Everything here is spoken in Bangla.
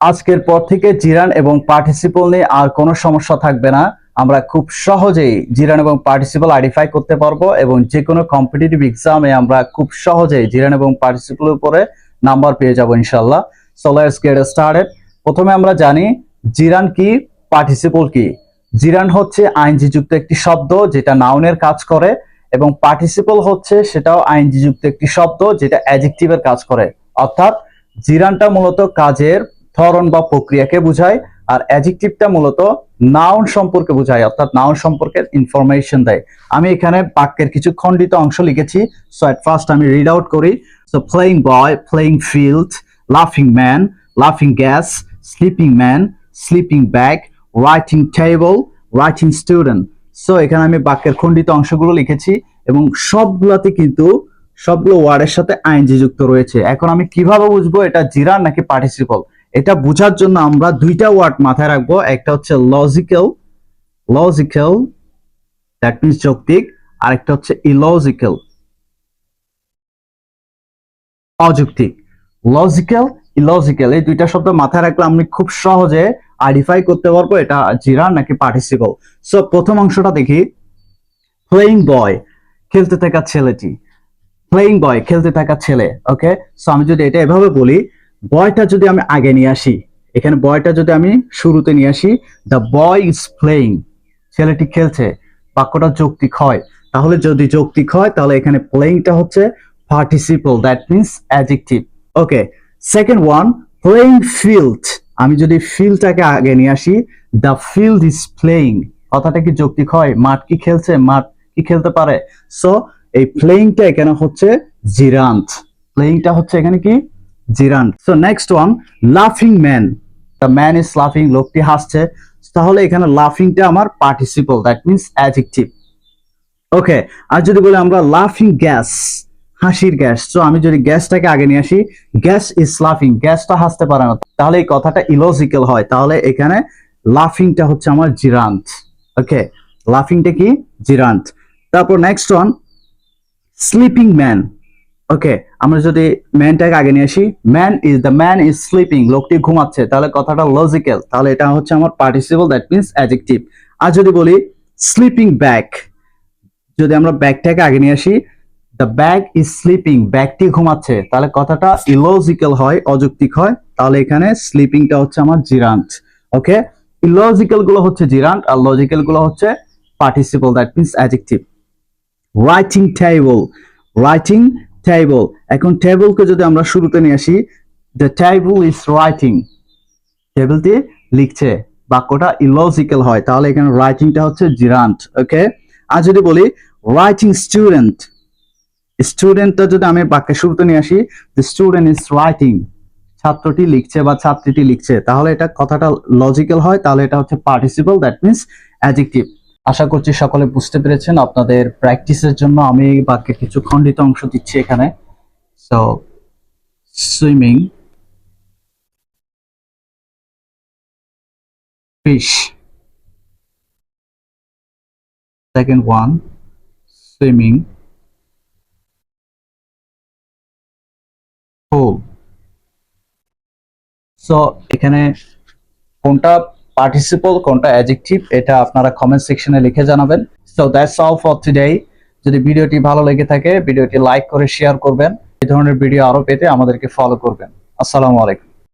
আজকের পর থেকে জিরান এবং পার্টিসিপল নিয়ে আর কোনো সমস্যা থাকবে না। আমরা খুব সহজেই জিরান এবং পার্টিসিপল আইডেন্টিফাই করতে পারব এবং যে কোনো কম্পিটিটিভ এক্সামে আমরা খুব সহজেই জিরান এবং পার্টিসিপলের উপরে নাম্বার পেয়ে যাব ইনশাল্লাহ সো লেটস গেট স্টার্টেড প্রথমে আমরা জানি জিরান কি পার্টিসিপল কি? জিরান হচ্ছে আইনজি যুক্ত একটি শব্দ যেটা নাউনের কাজ করে এবং পার্টিসিপল হচ্ছে সেটাও আইনজি যুক্ত একটি শব্দ যেটা অ্যাডজেক্টিভের কাজ করে। অর্থাৎ জিরানটা মূলত কাজের ধরন বা প্রক্রিয়াকে বোঝায়, আর অ্যাডজেক্টিভটা মূলত নাউন সম্পর্কে বোঝায়, অর্থাৎ নাউন সম্পর্কে ইনফরমেশন দেয়। আমি এখানে বাক্যের কিছু খণ্ডিত অংশ লিখেছি সো এট ফার্স্ট আমি রিড আউট করি সো প্লেইং বয় প্লেইং ফিল্ড লাফিং ম্যান লাফিং gas sleeping man sleeping bag writing table writing student so এখানে আমি বাক্যের খণ্ডিত অংশগুলো লিখেছি, এবং সবগুলাতে কিন্তু সবগুলো ওয়ার্ডের সাথে আইনজি যুক্ত রয়েছে। এখন আমি কীভাবে বুঝব এটা জিরান নাকি পার্টিসিপল এটা বোঝার জন্য আমরা দুইটা ওয়ার্ড মাথায় রাখব। একটা হচ্ছে লজিক্যাল লজিক্যাল দ্যাট মিনস যৌক্তিক আর একটা হচ্ছে ইলজিক্যাল অযৌক্তিক। লজিক্যাল ইলজিক্যাল এই দুইটা শব্দ মাথায় রাখলে আমি খুব সহজে আইডেন্টিফাই করতে পারব এটা জিরা নাকি পার্টিসিপল সো প্রথম অংশটা দেখি। প্লেইং বয় খেলতে থাকা ছেলেটি। প্লেইং বয় খেলতে থাকা ছেলে ওকে সো আমি যদি এটা এভাবে বলি বয়টা যদি আমি আগে নিয়ে আসি, এখানে বয়টা যদি আমি শুরুতে নিয়ে আসি দ্য বয় ইজ প্লেইং ছেলেটি খেলছে, বাক্যটা যৌক্তিক হয়। তাহলে যদি যৌক্তিক হয়, তাহলে এখানে প্লেইংটা হচ্ছে participle that means adjective okay second one playing field আমি যদি ফিল্ডটাকে আগে নিয়ে আসি দ্য ফিল্ড ইজ প্লেইং কথাটা কি যৌক্তিক হয়? মাঠ কি খেলছে? মাঠ কি খেলতে পারে? সো এই প্লেইংটা এখানে হচ্ছে জিরান্ট প্লেইংটা হচ্ছে এখানে কি? জিরান্ট সো নেক্সট ওয়ান লাফিং ম্যান দ্য ম্যান ইজ লাফিং লোকটি হাসছে। তাহলে এখানে লাফিংটা আমার পার্টিসিপল দ্যাট মিনস অ্যাডজেক্টিভ ওকে আর যদি বলি আমরা লাফিং গ্যাস হাসির গ্যাস তো আমি যদি গ্যাসটাকে আগে নিয়ে আসি গ্যাস ইজ লাফিং গ্যাসটা হাসতে পারে না। তাহলে এই কথাটা ইলজিক্যাল হয়। তাহলে এখানে লাফিংটা হচ্ছে আমার জিরান্ট ওকে লাফিংটা কি? জিরান্ত। তারপর next one sleeping man okay আমরা যদি ম্যানটাকে আগে নিয়ে আসি man is the man is sleeping লোকটি ঘুমাচ্ছে, তাহলে কথাটা লজিক্যাল তাহলে এটা হচ্ছে আমার পার্টিসিপল দ্যাট মিনস অ্যাডজেক্টিভ আর যদি বলি স্লিপিং ব্যাগ যদি আমরা ব্যাগটাকে আগে নিয়ে আসি দ্য ব্যাগ ইজ স্লিপিং ব্যাগটি ঘুমাচ্ছে, তাহলে কথাটা ইলজিক্যাল হয়, অযৌক্তিক হয়, তাহলে এখানে স্লিপিংটা হচ্ছে আমার জিরান্ট ওকে ইলজিক্যালগুলো হচ্ছে জিরান্ট আর লজিক্যালগুলো হচ্ছে participle that means adjective writing table writing table এখন টেবলকে যদি আমরা শুরুতে নিয়ে আসি দ্য টেবল ইজ রাইটিং টেবিলটি লিখছে, বাক্যটা ইলজিক্যাল হয়, তাহলে এখানে রাইটিংটা হচ্ছে জিরান্ট ওকে আর যদি বলি রাইটিং স্টুডেন্ট স্টুডেন্টটা যদি আমি বাক্যের শুরুতে নিয়ে আসি দ্য স্টুডেন্ট ইজ রাইটিং ছাত্রটি লিখছে বা ছাত্রীটি লিখছে, তাহলে এটা কথাটা লজিক্যাল হয়, তাহলে এটা হচ্ছে পার্টিসিপল দ্যাট মিনস অ্যাডজেক্টিভ আশা করছি সকলে বুঝতে পেরেছেন আপনাদের প্র্যাকটিসের জন্য আমি বাক্যের কিছু খণ্ডিত অংশ দিচ্ছি এখানে so swimming fish. Second one, swimming. Pool. So এখানে কোনটা পার্টিসিপল কোনটা অ্যাডজেক্টিভ এটা আপনারা কমেন্ট সেকশনে লিখে জানাবেন। So that's all for today যদি ভিডিওটি ভালো লেগে থাকে, ভিডিওটি লাইক করে শেয়ার করবেন। এই ধরনের ভিডিও আরও পেতে আমাদেরকে ফলো করবেন। আসসালামু আলাইকুম।